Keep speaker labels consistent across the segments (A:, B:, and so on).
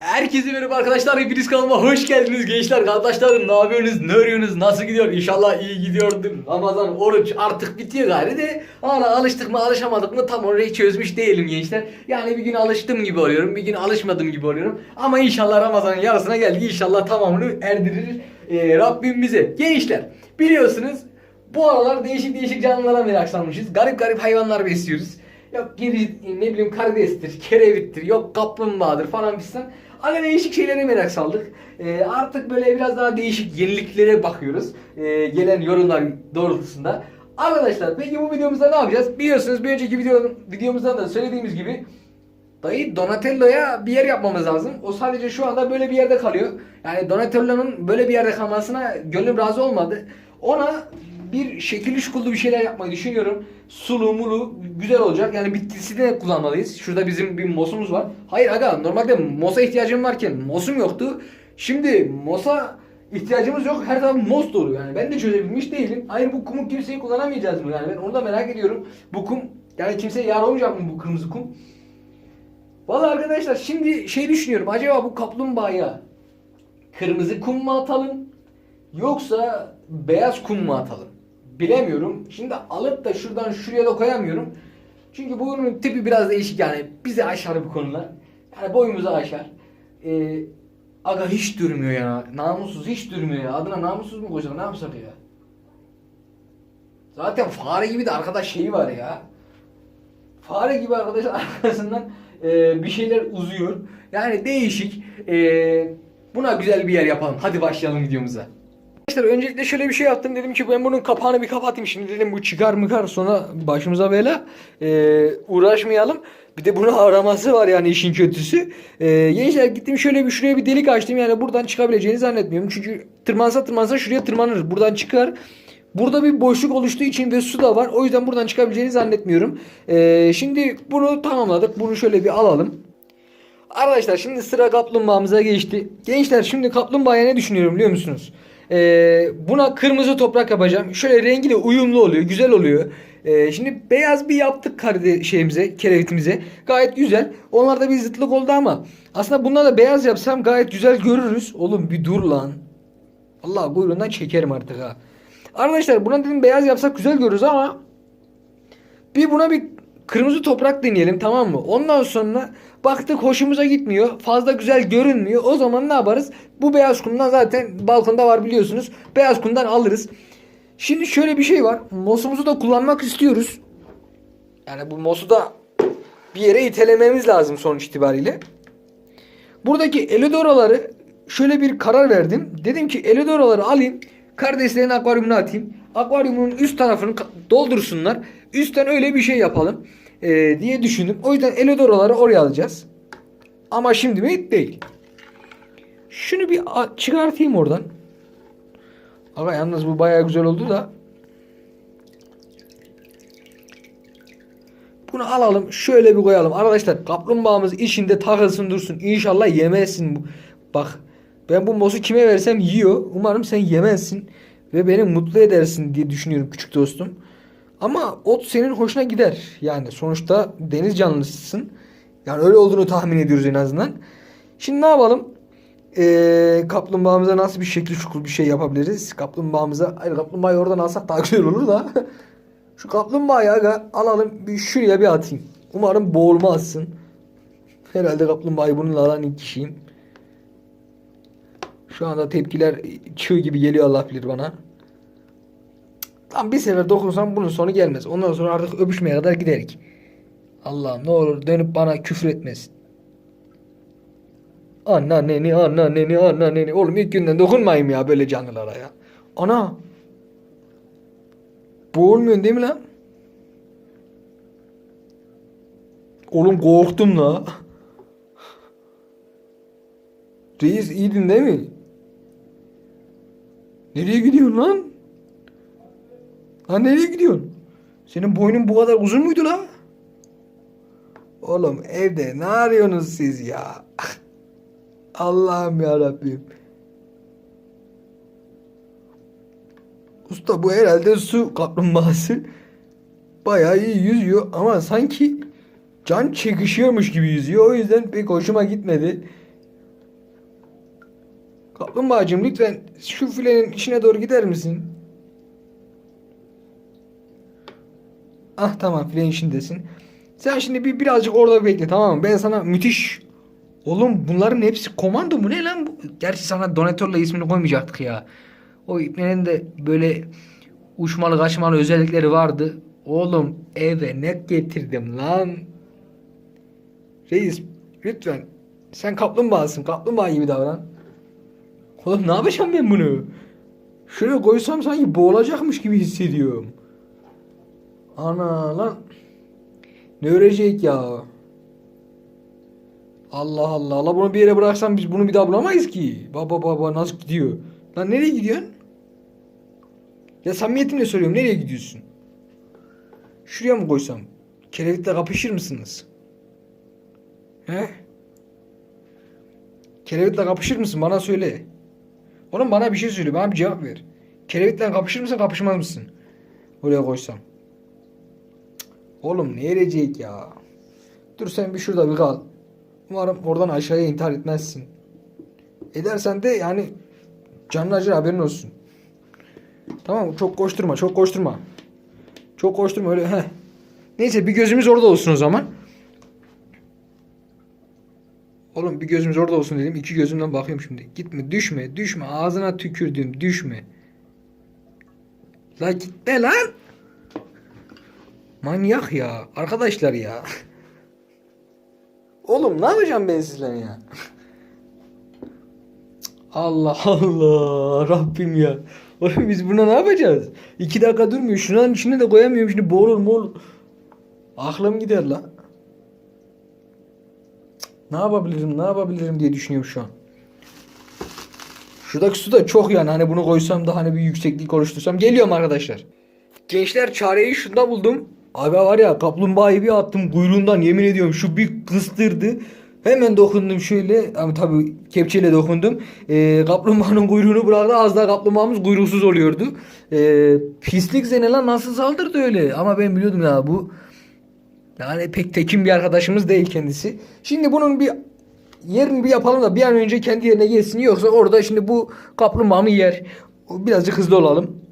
A: Herkese merhaba arkadaşlar. Hepiniz kanalıma hoş geldiniz gençler. Kardeşlerim ne yapıyorsunuz? Ne örüyorsunuz? Nasıl gidiyor? İnşallah iyi gidiyordur. Ramazan, oruç artık bitiyor gari de. Hala alıştık mı alışamadık mı tam orayı çözmüş değilim gençler. Yani bir gün alıştım gibi oluyorum. Bir gün alışmadım gibi oluyorum. Ama inşallah Ramazan'ın yarısına geldik. İnşallah tamamını erdirir e, Rabbim bize. Gençler biliyorsunuz bu aralar değişik değişik canlılara merak salmışız. Garip garip hayvanlar besliyoruz. Yok geri ne bileyim karidestir, kerevittir, yok kaplumbağadır falan fistan. Hani değişik şeylere merak saldık. Ee, artık böyle biraz daha değişik yeniliklere bakıyoruz. Ee, gelen yorumlar doğrultusunda. Arkadaşlar peki bu videomuzda ne yapacağız? Biliyorsunuz bir önceki video, videomuzda da söylediğimiz gibi Dayı Donatello'ya bir yer yapmamız lazım. O sadece şu anda böyle bir yerde kalıyor. Yani Donatello'nun böyle bir yerde kalmasına gönlüm razı olmadı. Ona bir şekilli şukullu bir şeyler yapmayı düşünüyorum. Sulu mulu güzel olacak. Yani bitkisi de kullanmalıyız. Şurada bizim bir mosumuz var. Hayır aga normalde mosa ihtiyacım varken mosum yoktu. Şimdi mosa ihtiyacımız yok. Her taraf mos dolu yani. Ben de çözebilmiş değilim. Hayır bu kumu kimseyi kullanamayacağız mı? Yani ben onu da merak ediyorum. Bu kum yani kimseye yar olmayacak mı bu kırmızı kum? Vallahi arkadaşlar şimdi şey düşünüyorum. Acaba bu kaplumbağaya kırmızı kum mu atalım yoksa beyaz kum mu atalım? Bilemiyorum. Şimdi alıp da şuradan şuraya da koyamıyorum. Çünkü bunun tipi biraz değişik yani. Bizi aşar bu konular. Yani boyumuzu aşar. Ee, aga hiç durmuyor ya. Namussuz hiç durmuyor ya. Adına namussuz mu koysak ne yapsak ya? Zaten fare gibi de arkadaş şeyi var ya. Fare gibi arkadaş arkasından e, bir şeyler uzuyor. Yani değişik. E, buna güzel bir yer yapalım. Hadi başlayalım videomuza. Arkadaşlar öncelikle şöyle bir şey yaptım. Dedim ki ben bunun kapağını bir kapatayım. Şimdi dedim bu çıkar mıkar sonra başımıza bela. E, uğraşmayalım. Bir de bunun araması var yani işin kötüsü. E, gençler gittim şöyle bir şuraya bir delik açtım. Yani buradan çıkabileceğini zannetmiyorum. Çünkü tırmansa tırmansa şuraya tırmanır. Buradan çıkar. Burada bir boşluk oluştuğu için ve su da var. O yüzden buradan çıkabileceğini zannetmiyorum. Ee, şimdi bunu tamamladık. Bunu şöyle bir alalım. Arkadaşlar şimdi sıra kaplumbağamıza geçti. Gençler şimdi kaplumbağaya ne düşünüyorum biliyor musunuz? Ee, buna kırmızı toprak yapacağım. Şöyle rengi de uyumlu oluyor. Güzel oluyor. Ee, şimdi beyaz bir yaptık karde şeyimize, kerevitimize. Gayet güzel. Onlarda bir zıtlık oldu ama aslında bunlar da beyaz yapsam gayet güzel görürüz. Oğlum bir dur lan. Allah kuyruğundan çekerim artık ha. Arkadaşlar buna dedim beyaz yapsak güzel görürüz ama bir buna bir kırmızı toprak deneyelim tamam mı? Ondan sonra baktık hoşumuza gitmiyor. Fazla güzel görünmüyor. O zaman ne yaparız? Bu beyaz kumdan zaten balkonda var biliyorsunuz. Beyaz kumdan alırız. Şimdi şöyle bir şey var. Mosumuzu da kullanmak istiyoruz. Yani bu mosu da bir yere itelememiz lazım sonuç itibariyle. Buradaki Elidoraları şöyle bir karar verdim. Dedim ki Elidoraları alayım. Kardeşlerin akvaryumuna atayım. Akvaryumun üst tarafını doldursunlar. Üstten öyle bir şey yapalım ee, diye düşündüm. O yüzden Elidoraları oraya alacağız. Ama şimdi mi? Değil. Şunu bir çıkartayım oradan. Ama yalnız bu bayağı güzel oldu da. Bunu alalım şöyle bir koyalım. Arkadaşlar kaplumbağamız içinde takılsın dursun. İnşallah yemezsin. bu. Bak ben bu mosu kime versem yiyor. Umarım sen yemezsin. Ve beni mutlu edersin diye düşünüyorum küçük dostum. Ama ot senin hoşuna gider. Yani sonuçta deniz canlısısın. Yani öyle olduğunu tahmin ediyoruz en azından. Şimdi ne yapalım? Ee, kaplumbağamıza nasıl bir şekil şukul bir şey yapabiliriz? Kaplumbağamıza, hayır kaplumbağayı oradan alsak daha güzel olur da. Şu kaplumbağayı aga alalım bir şuraya bir atayım. Umarım boğulmazsın. Herhalde kaplumbağayı bununla alan ilk kişiyim. Şu anda tepkiler çığ gibi geliyor Allah bilir bana. Tam bir sefer dokunsam bunun sonu gelmez. Ondan sonra artık öpüşmeye kadar giderik. Allah'ım ne olur dönüp bana küfür etmesin. Annaneni, annaneni, annaneni. Oğlum ilk günden dokunmayayım ya böyle canlılara ya. Ana. Boğulmuyorsun değil mi lan? Oğlum korktum la. Reis iyiydin değil mi? Nereye gidiyorsun lan? Lan nereye gidiyorsun? Senin boynun bu kadar uzun muydu la? Oğlum evde ne arıyorsunuz siz ya? Allah'ım ya Rabbim. Usta bu herhalde su kaplumbağası. Bayağı iyi yüzüyor ama sanki can çekişiyormuş gibi yüzüyor. O yüzden pek hoşuma gitmedi. Kaplumbağacığım lütfen şu filenin içine doğru gider misin? Ah tamam filenin içindesin. Sen şimdi bir birazcık orada bekle tamam mı? Ben sana müthiş... Oğlum bunların hepsi komando mu ne lan bu? Gerçi sana Donatör'la ismini koymayacaktık ya. O iplerin de böyle uçmalı kaçmalı özellikleri vardı. Oğlum eve ne getirdim lan? Reis lütfen sen kaplumbağasın kaplumbağa gibi davran. Oğlum ne yapacağım ben bunu? Şuraya koysam sanki boğulacakmış gibi hissediyorum. Ana lan. Ne örecek ya? Allah Allah. Allah bunu bir yere bıraksam biz bunu bir daha bulamayız ki. Baba baba nasıl gidiyor? Lan nereye gidiyorsun? Ya samimiyetimle soruyorum nereye gidiyorsun? Şuraya mı koysam? Kelebekle kapışır mısınız? He? Kelebekle kapışır mısın? Bana söyle. Oğlum bana bir şey söyle. Bana bir cevap ver. Kelebekle kapışır mısın kapışmaz mısın? Oraya koysam. Oğlum ne erecek ya? Dur sen bir şurada bir kal. Umarım oradan aşağıya intihar etmezsin. Edersen de yani canın acır haberin olsun. Tamam? Çok koşturma, çok koşturma. Çok koşturma öyle. Heh. Neyse bir gözümüz orada olsun o zaman. Oğlum bir gözümüz orada olsun dedim. İki gözümden bakıyorum şimdi. Gitme, düşme, düşme. Ağzına tükürdüm, düşme. La gitme lan. Manyak ya. Arkadaşlar ya. Oğlum ne yapacağım ben sizle ya? Allah Allah Rabbim ya. Oğlum biz buna ne yapacağız? İki dakika durmuyor. Şunun içine de koyamıyorum. Şimdi boğulur mu? Aklım gider la. Ne yapabilirim ne yapabilirim diye düşünüyorum şu an. Şuradaki su da çok yani hani bunu koysam da hani bir yükseklik oluştursam. Geliyorum arkadaşlar. Gençler çareyi şunda buldum. Abi var ya kaplumbağayı bir attım kuyruğundan yemin ediyorum şu bir kıstırdı. Hemen dokundum şöyle ama tabii kepçeyle dokundum. Ee, kaplumbağanın kuyruğunu bıraktı az daha kaplumbağamız kuyruksuz oluyordu. Ee, pislik zene lan nasıl saldırdı öyle ama ben biliyordum ya bu yani pek tekin bir arkadaşımız değil kendisi. Şimdi bunun bir yerini bir yapalım da bir an önce kendi yerine gelsin yoksa orada şimdi bu kaplumbağamı yer. Birazcık hızlı olalım.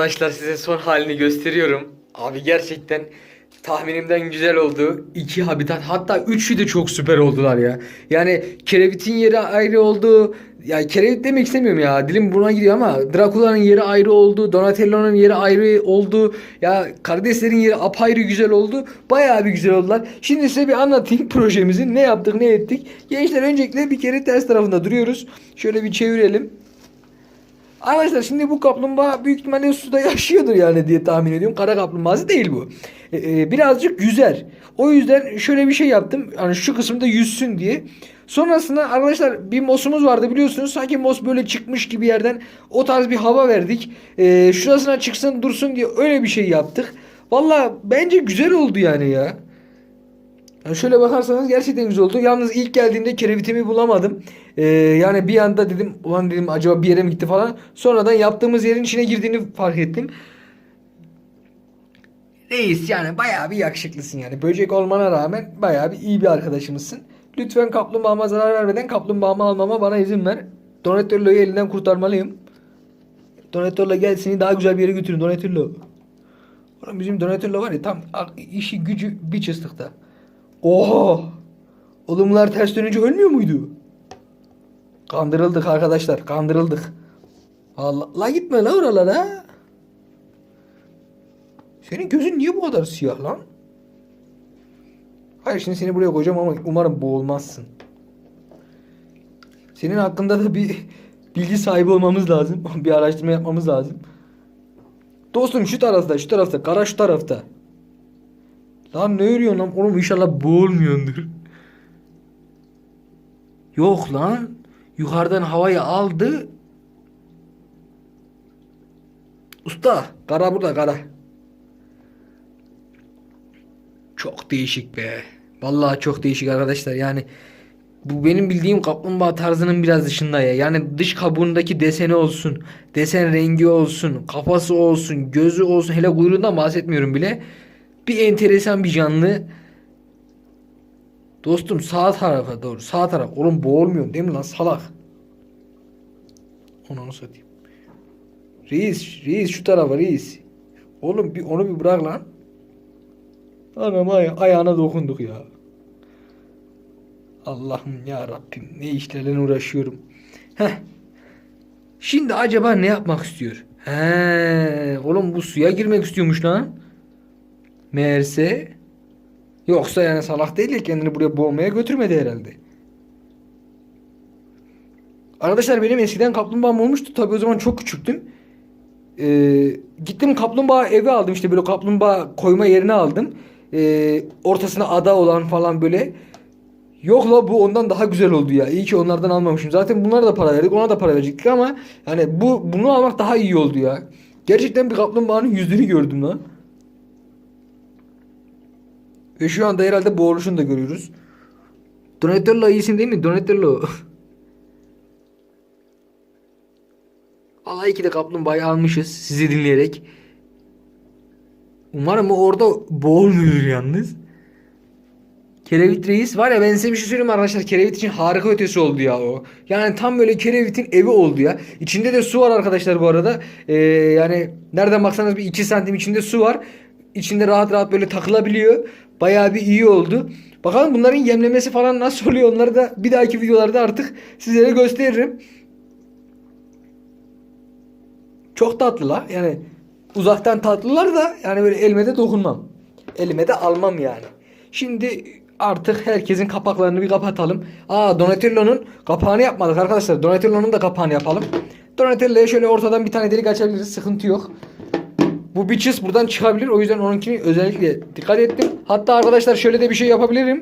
A: Arkadaşlar size son halini gösteriyorum. Abi gerçekten tahminimden güzel oldu. İki habitat hatta üçü de çok süper oldular ya. Yani Kerevit'in yeri ayrı oldu. Ya Kerevit demek istemiyorum ya. Dilim buna gidiyor ama Dracula'nın yeri ayrı oldu. Donatello'nun yeri ayrı oldu. Ya Karideslerin yeri apayrı güzel oldu. Bayağı bir güzel oldular. Şimdi size bir anlatayım projemizi. Ne yaptık ne ettik. Gençler öncelikle bir kere ters tarafında duruyoruz. Şöyle bir çevirelim. Arkadaşlar şimdi bu kaplumbağa büyük ihtimalle suda yaşıyordur yani diye tahmin ediyorum. Kara kaplumbağası değil bu. Ee, birazcık yüzer. O yüzden şöyle bir şey yaptım. Hani şu kısımda yüzsün diye. Sonrasında arkadaşlar bir mosumuz vardı biliyorsunuz. Sanki mos böyle çıkmış gibi yerden o tarz bir hava verdik. Ee, şurasına çıksın dursun diye öyle bir şey yaptık. Valla bence güzel oldu yani ya. Yani şöyle bakarsanız gerçekten güzel oldu. Yalnız ilk geldiğimde kerevitimi bulamadım. Ee, yani bir anda dedim ulan dedim acaba bir yere mi gitti falan. Sonradan yaptığımız yerin içine girdiğini fark ettim. Reis yani bayağı bir yakışıklısın yani. Böcek olmana rağmen bayağı bir iyi bir arkadaşımızsın. Lütfen kaplumbağama zarar vermeden kaplumbağamı almama bana izin ver. Donatello'yu elinden kurtarmalıyım. Donatello gel seni daha güzel bir yere götürün Donatello. Oğlum bizim Donatello var ya tam işi gücü bir çıstıkta. Oha! Oğlum bunlar ters dönünce ölmüyor muydu? Kandırıldık arkadaşlar. Kandırıldık. Allah la gitme la oralara. Senin gözün niye bu kadar siyah lan? Hayır şimdi seni buraya koyacağım ama umarım boğulmazsın. Senin hakkında da bir bilgi sahibi olmamız lazım. Bir araştırma yapmamız lazım. Dostum şu tarafta, şu tarafta, kara şu tarafta. Lan ne örüyorsun lan? Oğlum inşallah boğulmuyordur. Yok lan. Yukarıdan havayı aldı. Usta, kara burada kara. Çok değişik be. Vallahi çok değişik arkadaşlar. Yani bu benim bildiğim kaplumbağa tarzının biraz dışında ya. Yani dış kabuğundaki deseni olsun, desen rengi olsun, kafası olsun, gözü olsun. Hele kuyruğundan bahsetmiyorum bile. Bir enteresan bir canlı. Dostum sağ tarafa doğru. Sağ taraf. Oğlum boğulmuyorsun değil mi lan salak? Onu onu satayım. Reis, reis şu tarafa reis. Oğlum bir onu bir bırak lan. Anam ay ayağına dokunduk ya. Allah'ım ya Rabbim ne işlerle uğraşıyorum. Heh. Şimdi acaba ne yapmak istiyor? He, oğlum bu suya girmek istiyormuş lan. Meğerse yoksa yani salak değil ya kendini buraya boğmaya götürmedi herhalde. Arkadaşlar benim eskiden kaplumbağam olmuştu. Tabii o zaman çok küçüktüm. Ee, gittim kaplumbağa evi aldım işte böyle kaplumbağa koyma yerini aldım. Ee, ortasına ada olan falan böyle. Yok la bu ondan daha güzel oldu ya. İyi ki onlardan almamışım. Zaten bunlara da para verdik. Ona da para verecektik ama yani bu bunu almak daha iyi oldu ya. Gerçekten bir kaplumbağanın yüzünü gördüm lan. Ve şu anda herhalde boğuluşunu da görüyoruz. Donatello iyisin değil mi? Donatello. Vallahi iki de kaplumbağayı almışız sizi dinleyerek. Umarım o orada boğulmuyor yalnız. Kerevit Reis var ya ben size bir şey söyleyeyim arkadaşlar. Kerevit için harika ötesi oldu ya o. Yani tam böyle Kerevit'in evi oldu ya. İçinde de su var arkadaşlar bu arada. Ee, yani nereden baksanız bir 2 santim içinde su var. İçinde rahat rahat böyle takılabiliyor. Bayağı bir iyi oldu. Bakalım bunların yemlemesi falan nasıl oluyor onları da bir dahaki videolarda artık sizlere gösteririm. Çok tatlılar. Yani uzaktan tatlılar da yani böyle elime de dokunmam. Elime de almam yani. Şimdi artık herkesin kapaklarını bir kapatalım. Aa Donatello'nun kapağını yapmadık arkadaşlar. Donatello'nun da kapağını yapalım. Donatello'ya şöyle ortadan bir tane delik açabiliriz. Sıkıntı yok. Bu biçis buradan çıkabilir. O yüzden onunkini özellikle dikkat ettim. Hatta arkadaşlar şöyle de bir şey yapabilirim.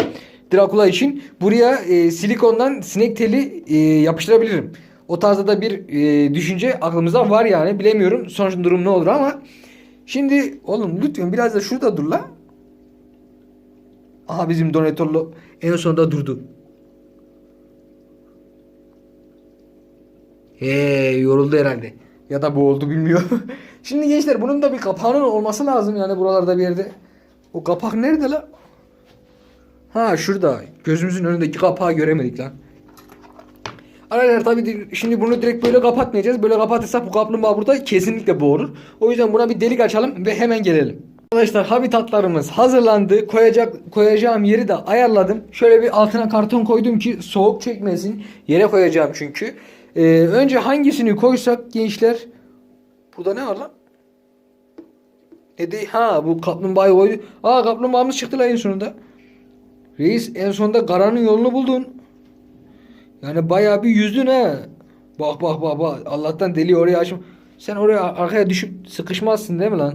A: Dracula için. Buraya e, silikondan sinek teli e, yapıştırabilirim. O tarzda da bir e, düşünce aklımızda var yani. Bilemiyorum sonuç durum ne olur ama. Şimdi oğlum lütfen biraz da şurada dur la. Aha bizim Donatello en sonunda durdu. He yoruldu herhalde. Ya da boğuldu bilmiyor. Şimdi gençler bunun da bir kapağının olması lazım yani buralarda bir yerde. O kapak nerede la? Ha şurada. Gözümüzün önündeki kapağı göremedik lan. Arkadaşlar tabii di- şimdi bunu direkt böyle kapatmayacağız. Böyle kapatırsak bu kaplumbağa burada kesinlikle boğulur. O yüzden buna bir delik açalım ve hemen gelelim. Arkadaşlar habitatlarımız hazırlandı. Koyacak koyacağım yeri de ayarladım. Şöyle bir altına karton koydum ki soğuk çekmesin. Yere koyacağım çünkü. Ee, önce hangisini koysak gençler? Burada ne var lan? Ne değil? Ha bu kaplumbağayı koydu. Aa kaplumbağamız çıktı lan en sonunda. Reis en sonunda karanın yolunu buldun. Yani bayağı bir yüzdün ha. Bak bak bak bak. Allah'tan deli oraya açma. Sen oraya arkaya düşüp sıkışmazsın değil mi lan?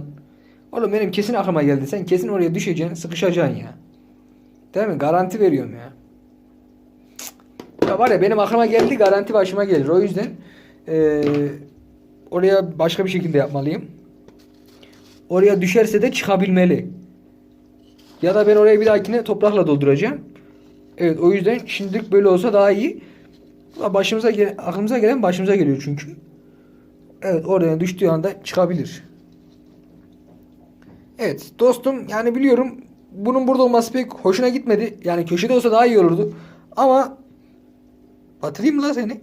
A: Oğlum benim kesin aklıma geldi. Sen kesin oraya düşeceksin, sıkışacaksın ya. Değil mi? Garanti veriyorum ya. Ya var ya benim aklıma geldi garanti başıma gelir. O yüzden eee, oraya başka bir şekilde yapmalıyım. Oraya düşerse de çıkabilmeli. Ya da ben oraya bir dahakine toprakla dolduracağım. Evet o yüzden şimdilik böyle olsa daha iyi. Başımıza gelen, aklımıza gelen başımıza geliyor çünkü. Evet oraya düştüğü anda çıkabilir. Evet dostum yani biliyorum bunun burada olması pek hoşuna gitmedi. Yani köşede olsa daha iyi olurdu. Ama batırayım la seni.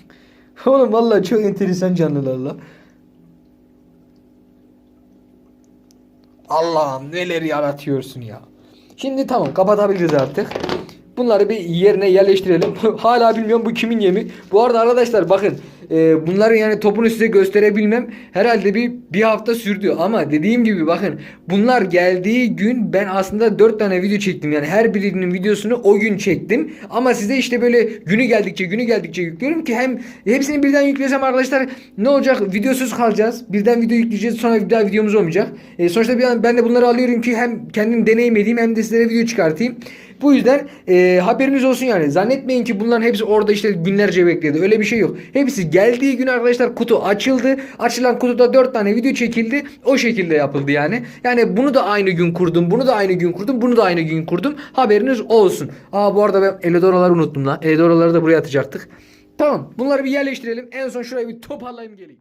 A: Oğlum vallahi çok enteresan canlılarla. Allah'ım neler yaratıyorsun ya. Şimdi tamam kapatabiliriz artık. Bunları bir yerine yerleştirelim. Hala bilmiyorum bu kimin yemi. Bu arada arkadaşlar bakın e, bunları yani topunu size gösterebilmem herhalde bir bir hafta sürdü. Ama dediğim gibi bakın bunlar geldiği gün ben aslında 4 tane video çektim. Yani her birinin videosunu o gün çektim. Ama size işte böyle günü geldikçe günü geldikçe yüklüyorum ki hem hepsini birden yüklesem arkadaşlar ne olacak videosuz kalacağız. Birden video yükleyeceğiz sonra bir daha videomuz olmayacak. E, sonuçta bir an ben de bunları alıyorum ki hem kendim deneyim edeyim hem de sizlere video çıkartayım. Bu yüzden e, haberiniz olsun yani. Zannetmeyin ki bunların hepsi orada işte günlerce bekledi. Öyle bir şey yok. Hepsi geldiği gün arkadaşlar kutu açıldı. Açılan kutuda 4 tane video çekildi. O şekilde yapıldı yani. Yani bunu da aynı gün kurdum. Bunu da aynı gün kurdum. Bunu da aynı gün kurdum. Haberiniz olsun. Aa bu arada ben Eledoraları unuttum lan. Eledoraları da buraya atacaktık. Tamam. Bunları bir yerleştirelim. En son şurayı bir toparlayayım geleyim.